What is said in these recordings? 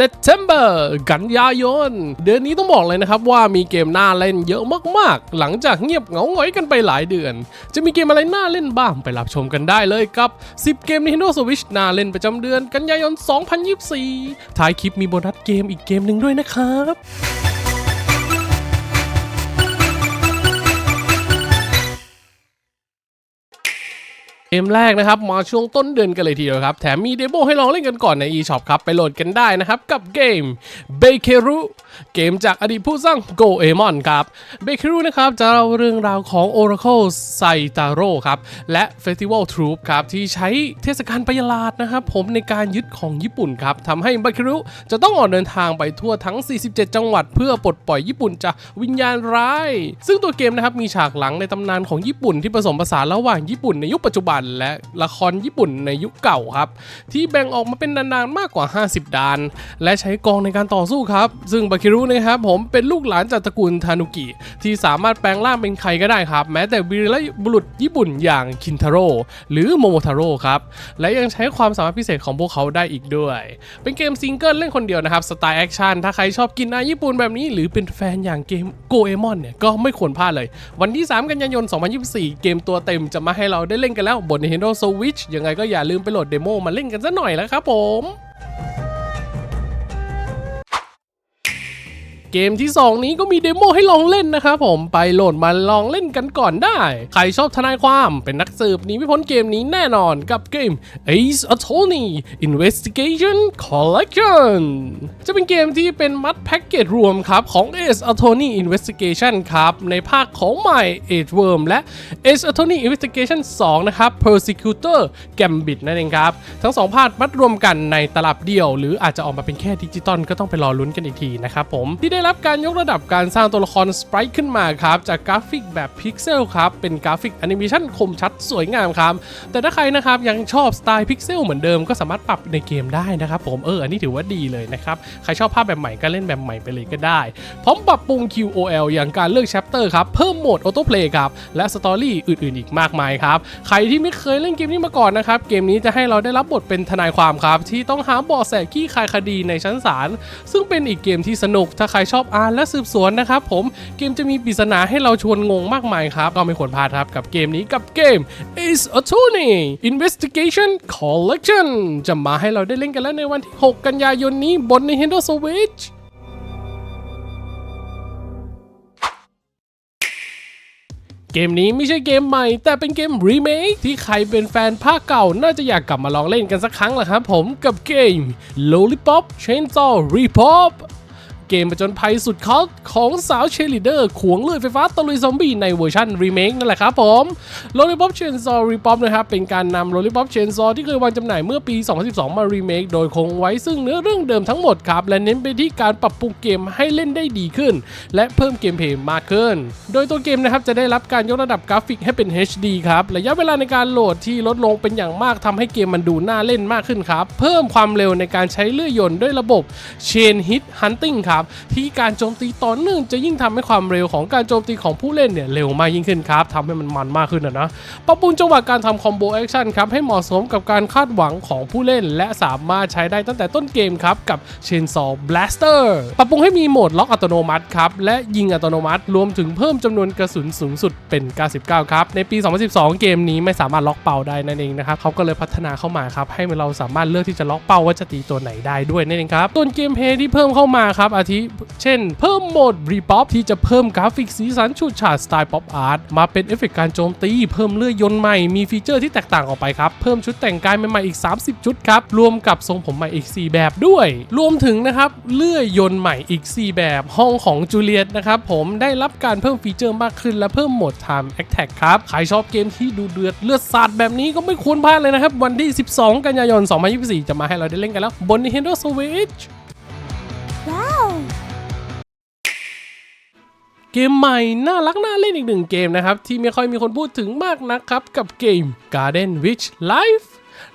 September กันยายน เดือนนี้ต้องบอกเลยนะครับว่ามีเกมน่าเล่นเยอะมากๆ หลังจากเงียบเหงาหงอยกันไปหลายเดือน จะมีเกมอะไรน่าเล่นบ้างไปรับชมกันได้เลยกับ 10 เกม Nintendo Switch น่าเล่นประจำเดือนกันยายน 2024 ท้ายคลิปมีโบนัสเกมอีกเกมหนึ่งด้วยนะครับ เกมแรกนะครับมาช่วงต้นเดือนกันเลยทีเดียวครับ แถมมีเดโมให้ลองเล่นกันก่อนใน eShop ครับ ไปโหลดกันได้นะครับ กับเกม b a k e r u เกมจากอดีตผู้สร้าง Goemon ครับ b a k e r u นะครับจะเล่าเรื่องราวของ Oracle Saitaro ครับ และ Festival Troop ครับ ที่ใช้เทศกาลประหลาดนะครับ ผมในการยึดของญี่ปุ่นครับทำให้ b a k e r u จะต้องออกเดินทางไปทั่วทั้ง 47 จังหวัด เพื่อปลดปล่อยญี่ปุ่นจากวิญญาณร้าย ซึ่งตัวเกมนะครับมีฉากหลังในตำนานของญี่ปุ่นที่ผสมผสานระหว่างญี่ปุ่นในยุคปัจจุบันและละครญี่ปุ่นในยุคเก่าครับ ที่แบ่งออกมาเป็นนานๆมากกว่า 50ดาน และใช้กองในการต่อสู้ครับ ซึ่งบาคิรุนะครับผมเป็นลูกหลานจากตระกูลทานุกิ ที่สามารถแปลงร่างเป็นใครก็ได้ครับ แม้แต่วีรบุรุษญี่ปุ่นอย่างคินทาโร่หรือโมโมทาโร่ครับและยังใช้ความสามารถพิเศษของพวกเขาได้อีกด้วย เป็นเกมซิงเกิลเล่นคนเดียวนะครับสไตล์แอคชั่นถ้าใครชอบกินอาญี่ปุ่นแบบนี้ หรือเป็นแฟนอย่างเกมโกเอมอนเนี่ยก็ไม่ควรพลาดเลย วันที่ 3 กันยายน 2024 เกมตัวเต็มจะมาให้เราได้เล่นกันแล้วบน Nintendo Switch ยังไงก็อย่าลืมไปโหลดเดโมมาเล่นกันซะหน่อยแล้วครับผม เกมที่ 2 นี้ก็มีเดโมให้ลองเล่นนะครับผมไปโหลดมาลองเล่นกันก่อนได้ ใครชอบทนายความเป็นนักสืบนีไม่พ้นเกมนี้แน่นอนกับเกม Ace Attorney Investigation Collection จะเป็นเกมที่เป็นมัดแพ็กเกจรวมครับของ Ace Attorney Investigation ครับในภาคของใหม่ Age Worm และ Ace Attorney Investigation 2 นะครับ Persecutor Gambit นั่นเองครับ ทั้งสองภาคมัดรวมกันในตลับเดียว หรืออาจจะออกมาเป็นแค่ดิจิตอลก็ต้องไปรอลุ้นกันอีกทีนะครับผมที่ได้ได้รับการยกระดับการสร้างตัวละครสไปร์ขึ้นมาครับ จากกราฟิกแบบพิกเซลครับ เป็นกราฟิกแอนิเมชันคมชัดสวยงามครับ แต่ถ้าใครนะครับยังชอบสไตล์พิกเซลเหมือนเดิมก็สามารถปรับในเกมได้นะครับผมเอออันนี้ถือว่าดีเลยนะครับ ใครชอบภาพแบบใหม่ก็เล่นแบบใหม่ไปเลยก็ได้ พร้อมปรับปรุง QOL อย่างการเลือกแชปเตอร์ครับ เพิ่มโหมดออโต้เพลย์ครับและสตอรี่อื่นๆ อีกมากมายครับใครที่ไม่เคยเล่นเกมนี้มาก่อนนะครับเกมนี้จะให้เราได้รับบทเป็นทนายความครับที่ต้องหาเบาะแสขี้คายคดีในชั้นศาลซึ่งเป็นอีกเกมที่สนุกถ้าใครชอบอ่านและสืบสวนนะครับผมเกมจะมีปริศนาให้เราชวนงงมากมายครับ ก็ไม่ควรพลาดครับกับเกมนี้กับเกม Ace Attorney Investigation Collection จะมาให้เราได้เล่นกันแล้วในวันที่ 6 กันยายนนี้บน Nintendo Switch เกมนี้ไม่ใช่เกมใหม่แต่เป็นเกมรีเมคที่ใครเป็นแฟนภาคเก่าน่าจะอยากกลับมาลองเล่นกันสักครั้งแหละครับผมกับเกม Lollipop Chainsaw Repop เกมประจนภัยสุดคอสของสาวเชลิเดอร์ขวงเลือดไฟฟ้าตะลุยซอมบี้ในเวอร์ชันรีเมคนั่นแหละครับผม Lollipop Chainsaw Repop นะครับเป็นการนำ Lollipop Chainsaw ที่เคยวางจำหน่ายเมื่อปี 2012 มารีเมคโดยคงไว้ซึ่งเนื้อเรื่องเดิมทั้งหมดครับและเน้นไปที่การปรับปรุงเกมให้เล่นได้ดีขึ้น และเพิ่มเกมเพลย์มากขึ้น โดยตัวเกมนะครับจะได้รับการยกระดับกราฟิกให้เป็น HD ครับระยะเวลาในการโหลดที่ลดลงเป็นอย่างมากทำให้เกมมันดูน่าเล่นมากขึ้นครับเพิ่มความเร็วในการใช้เลื่อยยนต์ด้วยระบบ Chain Hit Hunting ครับที่การโจมตีต่อเนื่องจะยิ่งทำให้ความเร็วของการโจมตีของผู้เล่นเนี่ยเร็วมากยิ่งขึ้นครับทำให้มันมันมากขึ้นนะนะปรับปรุงจังหวะการทำคอมโบแอคชั่นครับให้เหมาะสมกับการคาดหวังของผู้เล่น และสามารถใช้ได้ตั้งแต่ต้นเกมครับกับ Chainsaw Blaster ปรับปรุงให้มีโหมดล็อกอัตโนมัติครับและยิงอัตโนมัติรวมถึงเพิ่มจำนวนกระสุนสูงสุดเป็น 99 ครับ ในปี 2012 เกมนี้ไม่สามารถล็อกเป้าได้นั่นเองนะครับเขาก็เลยพัฒนาเข้ามาครับให้เราสามารถเลือกที่จะล็อกเป้าว่าจะตีตัวไหนได้ด้วยนั่นเองครับตัวนเกมเพย์ที่เพิ่มเข้ามาครับอาทเช่น เพิ่มโหมดรีป๊อปที่จะเพิ่มกราฟิกสีสันฉูดฉาดสไตล์ป๊อปอาร์ตมาเป็นเอฟเฟกต์การโจมตี เพิ่มเลื่อยยนต์ใหม่ มีฟีเจอร์ที่แตกต่างออกไปครับ เพิ่มชุดแต่งกายใหม่ๆอีก 30 ชุดครับ รวมกับทรงผมใหม่อีก 4 แบบด้วย รวมถึงนะครับเลื่อยยนต์ใหม่อีก 4 แบบห้องของจูเลียตนะครับผมได้รับการเพิ่มฟีเจอร์มากขึ้น และเพิ่มโหมด Time Attack ครับใครชอบเกมที่ดูเดือดเลือดสาดแบบนี้ก็ไม่ควรพลาดเลยนะครับวันที่ 12 กันยายน 2024 จะมาให้เราได้เล่นกันแล้วบน Nintendo Switch เกมใหม่น่ารักน่าเล่นอีกหนึ่งเกมนะครับ ที่ไม่ค่อยมีคนพูดถึงมากนะครับ กับเกม Garden Witch Life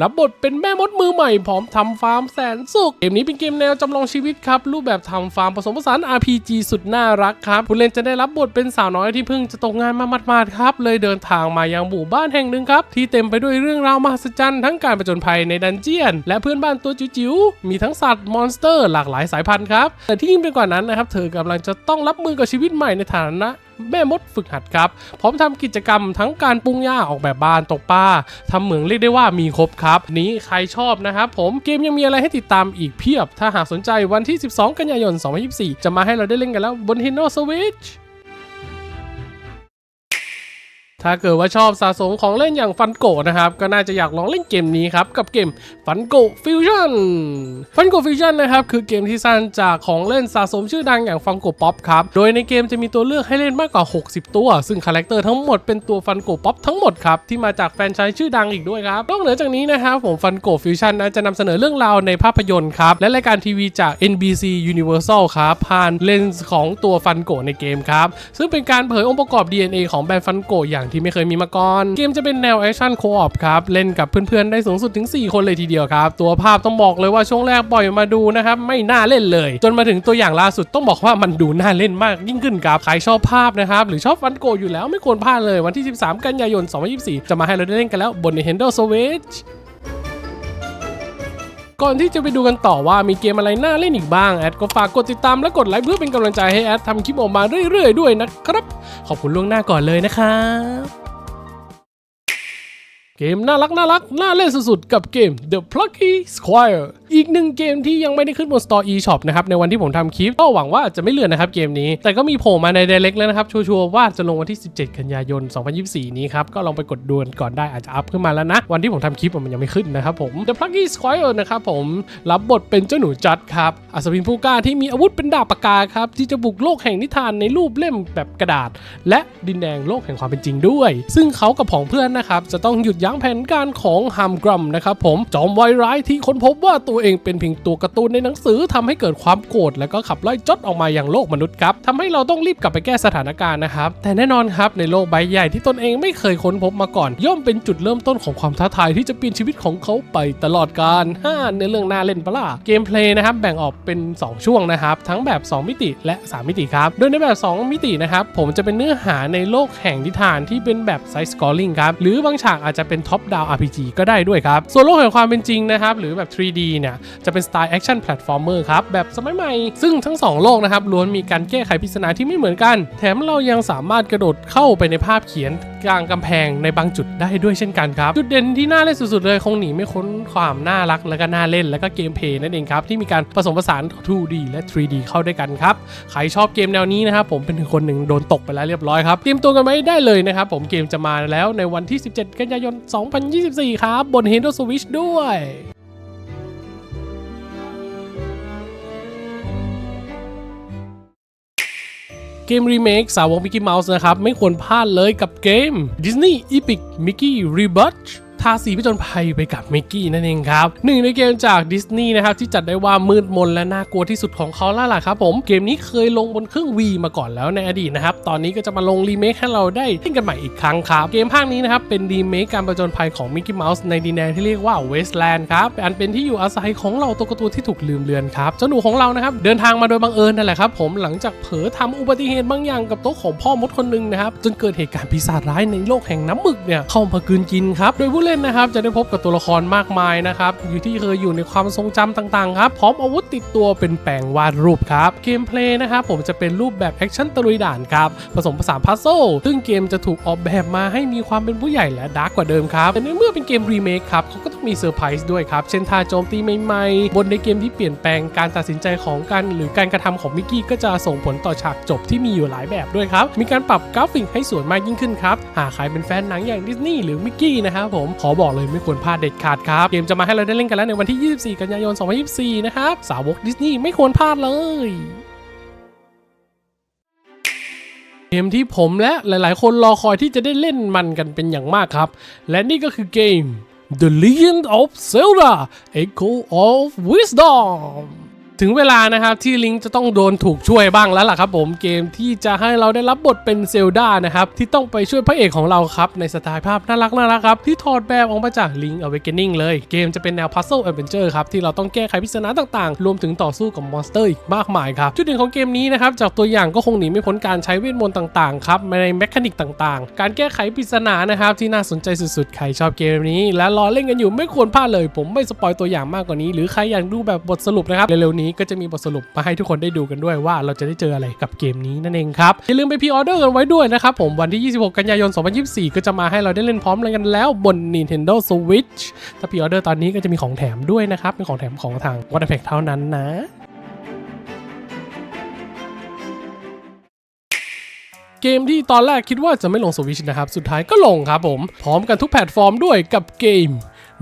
รับบทเป็นแม่มดมือใหม่พร้อมทำฟาร์มแสนสุข เกมนี้เป็นเกมแนวจำลองชีวิตครับ รูปแบบทำฟาร์มผสมผสาน RPG สุดน่ารักครับผู้เล่นจะได้รับบทเป็นสาวน้อยที่เพิ่งจะตกงานมาหมาดๆครับ เลยเดินทางมายังหมู่บ้านแห่งหนึ่งครับ ที่เต็มไปด้วยเรื่องราวมหัศจรรย์ทั้งการผจญภัยในดันเจียน และเพื่อนบ้านตัวจิ๋วๆมีทั้งสัตว์มอนสเตอร์ หลากหลายสายพันธุ์ครับแต่ที่ยิ่งไปกว่านั้นนะครับเธอกำลังจะต้องรับมือกับชีวิตใหม่ในฐานะ แม่มดฝึกหัดครับ พร้อมทำกิจกรรมทั้งการปรุงย่าออกแบบบ้านตกปลาทำเหมืองเรียกได้ว่ามีครบครับ นี้ใครชอบนะครับผมเกมยังมีอะไรให้ติดตามอีกเพียบ ถ้าหากสนใจวันที่ 12 กันยายน 2024 จะมาให้เราได้เล่นกันแล้วบน Nintendo Switch ถ้าเกิดว่าชอบสะสมของเล่นอย่างฟันโกนะครับ ก็น่าจะอยากลองเล่นเกมนี้ครับ กับเกมฟันโกฟิวชั่นฟันโกฟิวชั่นนะครับ คือเกมที่สร้างจากของเล่นสะสมชื่อดังอย่างฟังโกป๊อปครับ โดยในเกมจะมีตัวเลือกให้เล่นมากกว่า 60 ตัว ซึ่งคาแรคเตอร์ทั้งหมดเป็นตัวฟันโกป๊อปทั้งหมดครับ ที่มาจากแฟรนไชส์ชื่อดังอีกด้วยครับนอกเหนือจากนี้นะครับผมฟันโกฟิวชั่นนะจะนำเสนอเรื่องราวในภาพยนตร์ครับและรายการทีวีจาก NBC Universal ครับผ่านเลนส์ของตัวฟันโกในเกมครับซึ่งเป็นการเผยองค์ประกอบ DNA ของแบรนด์ฟันโกอย่างที่ไม่เคยมีมาก่อน เกมจะเป็นแนวแอคชั่นโคออปครับเล่นกับเพื่อนๆได้สูงสุดถึง 4 คนเลยทีเดียวครับ ตัวภาพต้องบอกเลยว่าช่วงแรกปล่อยมาดูนะครับไม่น่าเล่นเลย จนมาถึงตัวอย่างล่าสุดต้องบอกว่ามันดูน่าเล่นมากยิ่งขึ้นครับใครชอบภาพนะครับหรือชอบฟันโกอยู่แล้วไม่ควรพลาดเลยวันที่ 13 กันยายน 2024 จะมาให้เราได้เล่นกันแล้วบน Nintendo Switch ก่อนที่จะไปดูกันต่อว่ามีเกมอะไรน่าเล่นอีกบ้าง แอดก็ฝากกดติดตามและกดไลค์เพื่อเป็นกำลังใจให้แอดทำคลิปออกมาเรื่อยๆด้วยนะครับ ขอบคุณล่วงหน้าก่อนเลยนะครับ เกมน่ารักน่ารักน่าเล่นสุดๆ กับเกม The Plucky Squire อีกหนึ่งเกมที่ยังไม่ได้ขึ้นบน Store eShop นะครับ ในวันที่ผมทำคลิปก็หวังว่าจะไม่เลื่อนนะครับเกมนี้ แต่ก็มีโผล่มาใน Direct แล้วนะครับ ชัวร์ๆว่าจะลงวันที่ 17 กันยายน 2024 นี้ครับ ก็ลองไปกดดูกันก่อนได้อาจจะอัพขึ้นมาแล้วนะ วันที่ผมทำคลิปมันยังไม่ขึ้นนะครับผม The Plucky Squire นะครับผมรับบทเป็นเจ้าหนูจัดครับอัศวินผู้กล้าที่มีอาวุธเป็นดาบปากกาครับที่จะบุกโลกแห่งนิทานในรูปเล่มแบบกระดาษ และดินแดงโลกแห่งความเป็นจริงด้วย ซึ่งเขากับผองเพื่อนนะครับจะต้องหยุดยังแผนการของฮัมกรัมนะครับผมจอมวายร้ายที่ค้นพบว่าตัวเองเป็นเพียงตัวการ์ตูนในหนังสือทำให้เกิดความโกรธและก็ขับไล่จดออกมาอย่างโลกมนุษย์ครับทำให้เราต้องรีบกลับไปแก้สถานการณ์นะครับ แต่แน่นอนครับในโลกใบใหญ่ที่ตนเองไม่เคยค้นพบมาก่อน ย่อมเป็นจุดเริ่มต้นของความท้าทายที่จะเปลี่ยนชีวิตของเขาไปตลอดกาลฮ่าในเรื่องน่าเล่นปะล่ะเกมเพลย์นะครับแบ่งออกเป็น 2 ช่วงนะครับ ทั้งแบบ 2 มิติและ 3 มิติครับ โดยในแบบ 2 มิตินะครับผมจะเป็นเนื้อหาในโลกแห่งนิทานที่เป็นแบบไซส์สกอร์ลิงครับหรือบางฉากอาจจะเป็นท็อปดาว RPG ก็ได้ด้วยครับ ส่วนโลกแห่งความเป็นจริงนะครับ หรือแบบ 3D เนี่ย จะเป็นสไตล์แอคชั่นแพลตฟอร์มเมอร์ครับ แบบสมัยใหม่ ซึ่งทั้ง 2 โลกนะครับล้วนมีการแก้ไขปริศนาที่ไม่เหมือนกัน แถมเรายังสามารถกระโดดเข้าไปในภาพเขียนกลางกำแพงในบางจุดได้ด้วยเช่นกันครับ จุดเด่นที่น่าเล่นสุดๆเลยคงหนีไม่พ้นความน่ารักและก็น่าเล่น และก็เกมเพลย์นั่นเองครับที่มีการผสมผสาน 2D และ 3D เข้าด้วยกันครับใครชอบเกมแนวนี้นะครับผมเป็นคนหนึ่งโดนตกไปแล้วเรียบร้อยครับเตรียมตัวกันไว้ได้เลยนะครับผมเกมจะมาแล้วในวันที่ 17 กันยายน2024 ครับ บน Nintendo Switch ด้วยเกมรีเมคสาวกมิกกี้เมาส์นะครับ ไม่ควรพลาดเลยกับเกม Disney Epic Mickey Rebirth ทาสีผจญภัยไปกับมิกกี้นั่นเองครับหนึ่งในเกมจากดิสนีย์นะครับที่จัดได้ว่ามืดมนและน่ากลัวที่สุดของเขาแล้วล่ะครับผมเกมนี้เคยลงบนเครื่อง V มาก่อนแล้วในอดีตนะครับตอนนี้ก็จะมาลงรีเมคให้เราได้เล่นกันใหม่อีกครั้งครับเกมภาคนี้นะครับเป็นรีเมคการผจญภัยของมิกกี้เมาส์ในดินแดนที่เรียกว่าเวสต์แลนด์ครับอันเป็นที่อยู่อาศัยของเราตัวการ์ตูนที่ถูกลืมเลือนครับเจ้าหนูของเรานะครับเดินทางมาโดยบังเอิญนั่นแหละครับผมหลังจากเผลอทำอุบัติเหตุบางอย่างกับโต๊ะของพ่อมดคนหนึ่งนะครับจนเกิดเหตุการณ์ปีศาจร้ายในโลกแห่งน้ำหมึกเนี่ยเข้ามากลืนกินครับโดยผู้เลนนะครับจะได้พบกับตัวละครมากมายนะครับอยู่ที่เคยอยู่ในความทรงจำต่างๆครับพร้อมอาวุธติดตัวเป็นแปลงวาดรูปครับเกมเพลย์นะครับผมจะเป็นรูปแบบแอคชั่นตะลุยด่านครับผสมผสานพัซโซซึ่งเกมจะถูกออกแบบมาให้มีความเป็นผู้ใหญ่และดาร์กกว่าเดิมครับแต่ในเมื่อเป็นเกมรีเมคครับเขาก็ต้องมีเซอร์ไพรส์ด้วยครับเช่นท่าโจมตีใหม่ๆบนในเกมที่เปลี่ยนแปลงการตัดสินใจของกันหรือการกระทำของมิกกี้ก็จะส่งผลต่อฉากจบที่มีอยู่หลายแบบด้วยครับมีการปรับกราฟิกให้สวยมากยิ่งขึ้นครับหากใครเป็นแฟนหนังอย่างดิสนีย์หรือมิกกี้นะครับผมขอบอกเลยไม่ควรพลาดเด็ดขาดครับ เกมจะมาให้เราได้เล่นกันแล้วในวันที่ 24 กันยายน 2024 นะครับ สาวกดิสนีย์ไม่ควรพลาดเลยเกมที่ผมและหลายๆ คนรอคอยที่จะได้เล่นมันกันเป็นอย่างมากครับ และนี่ก็คือเกม The Legend of Zelda Echo of Wisdom ถึงเวลานะครับที่ลิงจะต้องโดนถูกช่วยบ้างแล้วล่ะครับผมเกมที่จะให้เราได้รับบทเป็นเซลดานะครับที่ต้องไปช่วยพระเอกของเราครับในสไตล์ภาพน่ารักน่ารักครับที่ถอดแบบออกมาจาก Link Awakening เลยเกมจะเป็นแนว Puzzle Adventure ครับที่เราต้องแก้ไขปริศนาต่างๆ รวมถึงต่อสู้กับมอนสเตอร์อีกมากมายครับจุดเด่นของเกมนี้นะครับจากตัวอย่างก็คงหนีไม่พ้นการใช้เวทมนต์ต่างๆครับในแมคานิกต่างๆ การแก้ไขปริศนานะครับที่น่าสนใจสุดๆใครชอบเกมนี้ และรอเล่นกันอยู่ไม่ควรพลาดเลย ผมไม่สปอยตัวอย่างมากกว่านี้ หรือใครอยากดูแบบบทสรุปนะครับเร็วๆนี้ก็จะมีบทสรุปมาให้ทุกคนได้ดูกันด้วยว่าเราจะได้เจออะไรกับเกมนี้นั่นเองครับ อย่าลืมไปพรีออเดอร์กันไว้ด้วยนะครับผมวันที่ 26 กันยายน 2024 ก็จะมาให้เราได้เล่นพร้อมกันแล้วบน Nintendo Switch ถ้าพรีออเดอร์ตอนนี้ก็จะมีของแถมด้วยนะครับเป็นของแถมของทาง w a t e r p a c k เท่านั้นนะเกมที่ตอนแรกคิดว่าจะไม่ลงสวิชนะครับ สุดท้ายก็ลงครับผม พร้อมกันทุกแพลตฟอร์มด้วยกับเกม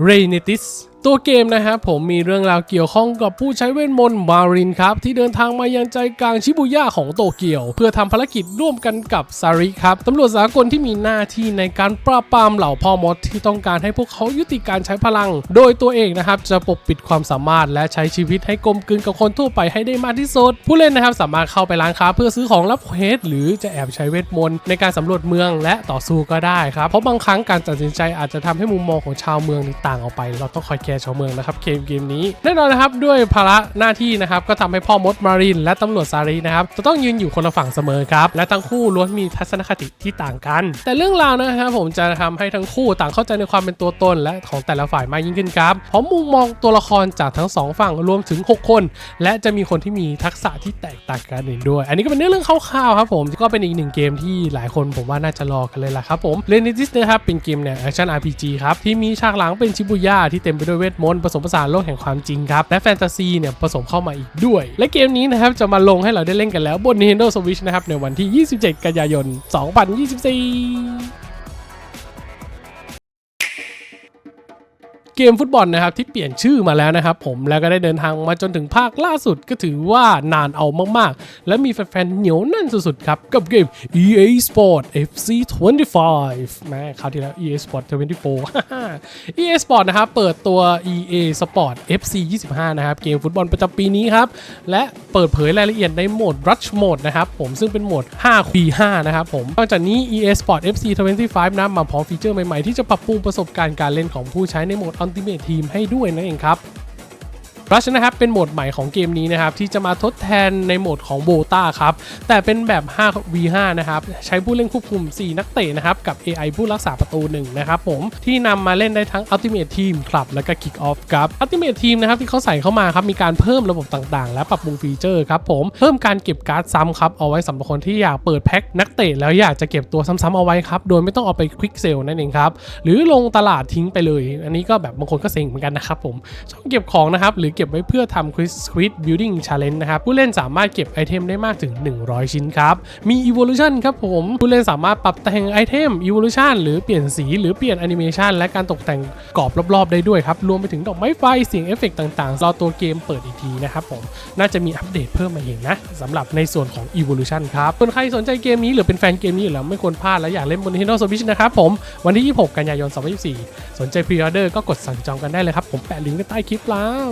r a y n e t i s ตัวเกมนะครับผมมีเรื่องราวเกี่ยวข้องกับผู้ใช้เวทมนต์มารินครับ ที่เดินทางมายังใจกลางชิบุย่าของโตเกียว เพื่อทำภารกิจร่วมกันกับซาริครับตำรวจสากลที่มีหน้าที่ในการปราบปรามเหล่าพ่อมดที่ต้องการให้พวกเขายุติการใช้พลัง โดยตัวเองนะครับจะปกปิดความสามารถและใช้ชีวิตให้กลมกลืนกับคนทั่วไปให้ได้มากที่สุดผู้เล่นนะครับสามารถเข้าไปร้านค้าเพื่อซื้อของรับเควสหรือจะแอบใช้เวทมนต์ในการสำรวจเมืองและต่อสู้ก็ได้ครับเพราะบางครั้งการตัดสินใจอาจจะทำให้มุมมองของชาวเมืองต่างออกไป เราต้องคอยคร์ชาวเมืองนะครับเกมเกมนี้แน่นอนนะครับด้วยภาระหน้าที่นะครับก็ทำให้พ่อมดมาริน และตำรวจซารีนะครับจะต้องยืนอยู่คนละฝั่งเสมอครับและทั้งคู่ล้วนมีทัศนคติที่ต่างกัน แต่เรื่องราวนะครับผมจะทำให้ทั้งคู่ต่างเข้าใจในความเป็นตัวตน และของแต่ละฝ่ายมากยิ่งขึ้นครับเพราะมุมมองตัวละครจากทั้งสองฝั่งรวมถึง 6 คน และจะมีคนที่มีทักษะที่แตกต่างกันอีกด้วย อันนี้ก็เป็นเรื่องคร่าวๆครับผมก็เป็นอีกหนึ่งเกมที่หลายคนผมว่าน่าจะรอกันเลยล่ะครับผมเรนิติสนะครับเป็นเกมเนี่ยแอคชั่น RPG ครับที่มีฉากหลังเป็นชิบุย่าที่เต็มไปด้วยเวทมนต์ผสมผสานโลกแห่งความจริงครับ และแฟนตาซีเนี่ยผสมเข้ามาอีกด้วย และเกมนี้นะครับจะมาลงให้เราได้เล่นกันแล้วบน Nintendo Switch นะครับในวันที่ 27 กันยายน 2024 เกมฟุตบอลนะครับที่เปลี่ยนชื่อมาแล้วนะครับผมแล้วก็ได้เดินทางมาจนถึงภาคล่าสุดก็ถือว่านานเอามากๆ และมีแฟนๆเหนียวแน่นสุดๆครับกับเกม EA Sport FC 25แม่คราวที่แล้ว EA Sport 24 EA Sport นะครับเปิดตัว EA Sport FC 25นะครับเกมฟุตบอลประจำปีนี้ครับและเปิดเผยรายละเอียดในโหมด Rush Mode นะครับผมซึ่งเป็นโหมด 5 v 5นะครับผมนอกจากนี้ EA Sport FC 25นะมาพร้อมฟีเจอร์ใหม่ๆที่จะปรับปรุงประสบการณ์การเล่นของผู้ใช้ในโหมด Ultimate Team ให้ด้วยนั่นเองครับ รัชนะครับเป็นโหมดใหม่ของเกมนี้นะครับที่จะมาทดแทนในโหมดของโบตาครับแต่เป็นแบบ 5v5 นะครับใช้ผู้เล่นควบคุม 4 นักเตะนะครับกับ AI ผู้รักษาประตูหนึ่งนะครับผมที่นำมาเล่นได้ทั้ง Ultimate Team ครับแล้วก็ Kick Off ครับ Ultimate Team นะครับที่เขาใส่เข้ามาครับมีการเพิ่มระบบต่างๆ และปรับปรุงฟีเจอร์ครับผมเพิ่มการเก็บการ์ดซ้ำครับเอาไว้สำหรับคนที่อยากเปิดแพ็คนักเตะแล้วอยากจะเก็บตัวซ้ำๆเอาไว้ครับโดยไม่ต้องเอาไปควิกเซลนั่นเองครับหรือลงตลาดทิ้งไปเลย อันนี้ก็แบบบางคนก็เซ็งเหมือนกันนะครับผมช่องเก็บของนะครับหรือเก็บไว้เพื่อทำ Quiz Squid Building Challenge นะครับ ผู้เล่นสามารถเก็บไอเทมได้มากถึง 100 ชิ้นครับ มี Evolution ครับผม ผู้เล่นสามารถปรับแต่งไอเทม Evolution หรือเปลี่ยนสีหรือเปลี่ยนแอนิเมชันและการตกแต่งกรอบรอบๆได้ด้วยครับ รวมไปถึงดอกไม้ไฟเสียงเอฟเฟกต์ต่างๆรอตัวเกมเปิดอีกทีนะครับผมน่าจะมีอัปเดตเพิ่มมาเองนะสำหรับในส่วนของ Evolution ครับส่วนใครสนใจเกมนี้หรือเป็นแฟนเกมนี้อยู่แล้วไม่ควรพลาดและอยากเล่นบน Nintendo Switch นะครับผมวันที่ 26 กันยายน 2024 สนใจพรีออเดอร์ก็กดสั่งจองกันได้เลยครับ ผมแปะลิงก์ไว้ใต้คลิปแล้ว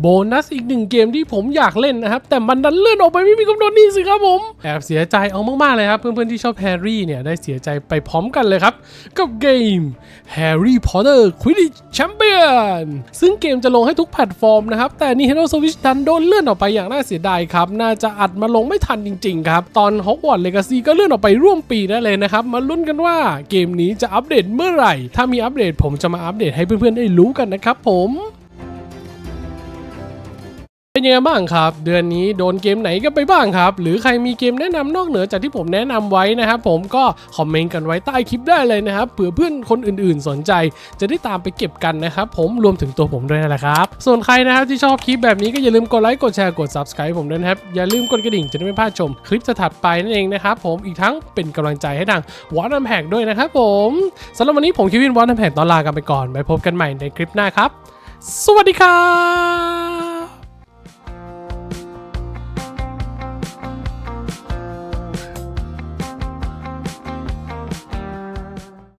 โบนัสอีกหนึ่งเกมที่ผมอยากเล่นนะครับ แต่มันดันเลื่อนออกไปไม่มีกำหนดนี่สิครับผม แอบเสียใจเอามากๆเลยครับ เพื่อนๆที่ชอบแฮร์รี่เนี่ย ได้เสียใจไปพร้อมกันเลยครับ กับเกม Harry Potter Quidditch Champion ซึ่งเกมจะลงให้ทุกแพลตฟอร์มนะครับ แต่ Nintendo Switch ดันโดนเลื่อนออกไปอย่างน่าเสียดายครับ น่าจะอัดมาลงไม่ทันจริงๆครับตอน Hogwarts Legacy ก็เลื่อนออกไปร่วมปีได้เลยนะครับมาลุ้นกันว่าเกมนี้จะอัปเดตเมื่อไหร่ ถ้ามีอัปเดตผมจะมาอัปเดตให้เพื่อนๆได้รู้กันนะครับผม เป็นยังไงบ้างครับ เดือนนี้โดนเกมไหนกันไปบ้างครับ หรือใครมีเกมแนะนำนอกเหนือจากที่ผมแนะนำไว้นะครับผมก็คอมเมนต์กันไว้ใต้คลิปได้เลยนะครับเผื่อเพื่อนคนอื่นๆ สนใจ จะได้ตามไปเก็บกันนะครับผมรวมถึงตัวผมด้วยนะครับส่วนใครนะครับที่ชอบคลิปแบบนี้ก็อย่าลืมกดไลค์กดแชร์กด subscribe ผมด้วยนะครับอย่าลืมกดกระดิ่งจะได้ไม่พลาดชมคลิปถัดไปนั่นเองนะครับผมอีกทั้งเป็นกำลังใจให้ทางวอตแอนแพกด้วยนะครับผมสำหรับวันนี้ผมคิวินวอตแอนแพกตอนลากันไปก่อนไว้พบกันใหม่ในคลิปหน้าครับ สวัสดีครับ